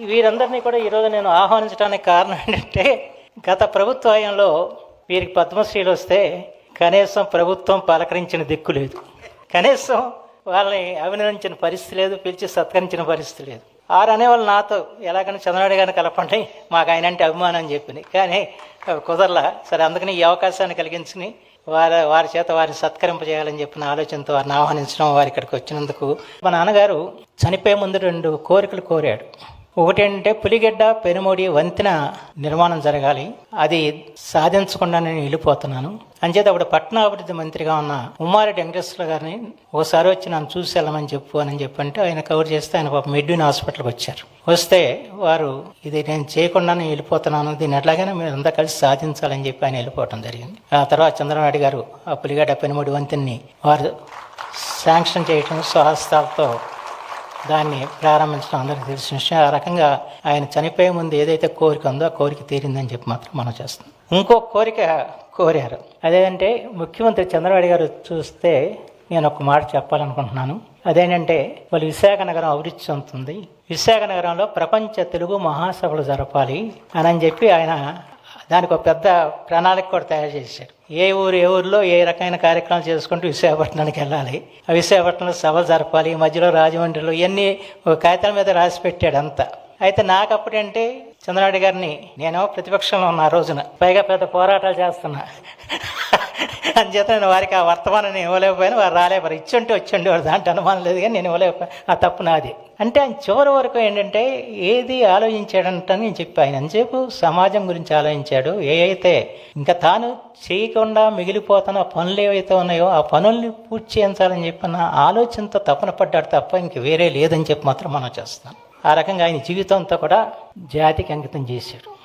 వీరందరినీ కూడా ఈరోజు నేను ఆహ్వానించడానికి కారణం ఏంటంటే గత ప్రభుత్వంలో వీరికి పద్మశ్రీలు వస్తే కనీసం ప్రభుత్వం పలకరించిన దిక్కు లేదు. కనీసం వాళ్ళని అభినందించిన పరిస్థితి లేదు పిలిచి సత్కరించిన పరిస్థితి లేదు. ఆరు అనేవాళ్ళు నాతో ఎలాగైనా చంద్రబాబు గారిని కలపండి మాకు ఆయన అంటే అభిమానం అని చెప్పింది కానీ అవి కుదరలా. సరే అందుకని ఈ అవకాశాన్ని కలిగించుకుని వారి వారి చేత వారిని సత్కరింపజేయాలని చెప్పిన ఆలోచనతో వారిని ఆహ్వానించడం వారి ఇక్కడికి వచ్చినందుకు. మా నాన్నగారు చనిపోయే ముందు రెండు కోరికలు కోరాడు. ఒకటేంటంటే పులిగడ్డ పెనుమూడి వంతెన నిర్మాణం జరగాలి. అది సాధించకుండా నేను వెళ్ళిపోతున్నాను. అంచేత అప్పుడు పట్టణాభివృద్ధి మంత్రిగా ఉన్న ఉమ్మారెడ్డి వెంకటేశ్వర గారిని ఒకసారి వచ్చి నన్ను చూసి వెళ్ళమని చెప్పు అని చెప్పంటే ఆయన కవర్ చేస్తే ఆయన పాప మెడ్యూన్ హాస్పిటల్కి వచ్చారు. వస్తే వారు ఇది నేను చేయకుండా నేను వెళ్ళిపోతున్నాను దీన్ని ఎట్లాగైనా మీరు అంతా కలిసి సాధించాలని చెప్పి ఆయన వెళ్ళిపోవటం జరిగింది. ఆ తర్వాత చంద్రబాబు గారు ఆ పులిగడ్డ పెనుమూడి వంతెన్ని వారు శాంక్షన్ చేయటం స్వహస్తాలతో దాన్ని ప్రారంభించడం అందరికీ తెలిసిన విషయం. ఆ రకంగా ఆయన చనిపోయే ముందు ఏదైతే కోరిక ఉందో ఆ కోరిక తీరిందని చెప్పి మాత్రం మనం చేస్తాం. ఇంకో కోరిక కోరారు. అదేంటంటే ముఖ్యమంత్రి చంద్రబాబు గారు చూస్తే నేను ఒక మాట చెప్పాలనుకుంటున్నాను. అదేంటంటే వాళ్ళు విశాఖ నగరం అభివృద్ధి చెందుతుంది. విశాఖ నగరంలో ప్రపంచ తెలుగు మహాసభలు జరపాలి అని అని చెప్పి ఆయన దానికి ఒక పెద్ద ప్రణాళిక కూడా తయారు చేశారు. ఏ ఊరు ఏ ఊరిలో ఏ రకమైన కార్యక్రమాలు చేసుకుంటూ విశాఖపట్నానికి వెళ్ళాలి. ఆ విశాఖపట్నంలో సభలు జరపాలి. ఈ మధ్యలో రాజమండ్రిలో ఇవన్నీ కాగితాల మీద రాసి పెట్టాడు అంతా. అయితే నాకు అప్పుడంటే చంద్రనాడు గారిని నేను ప్రతిపక్షంలో ఉన్న ఆ రోజున పైగా పెద్ద పోరాటాలు చేస్తున్నా. అంచేత నేను వారికి ఆ వర్తమానాన్ని ఇవ్వలేకపోయాను వారు రాలేపారు ఇచ్చుంటే వచ్చండి వారు దాంట్లో అనుమానం లేదు కానీ నేను ఇవ్వలేకపోయాను. ఆ తప్పు నాది. అంటే ఆయన చివరి వరకు ఏంటంటే ఏది ఆలోచించాడంట నేను చెప్పి. ఆయన ఎంతసేపు సమాజం గురించి ఆలోచించాడు? ఏ అయితే ఇంకా తాను చేయకుండా మిగిలిపోతున్న పనులు ఏవైతే ఉన్నాయో ఆ పనుల్ని పూర్తి చేయించాలని చెప్పిన ఆలోచనతో తపన పడ్డాడు తప్ప ఇంక వేరే లేదని చెప్పి మాత్రం మనం చేస్తాం ఆ రకంగా ఆయన జీవితంతో కూడా జాతికి అంకితం చేశాడు.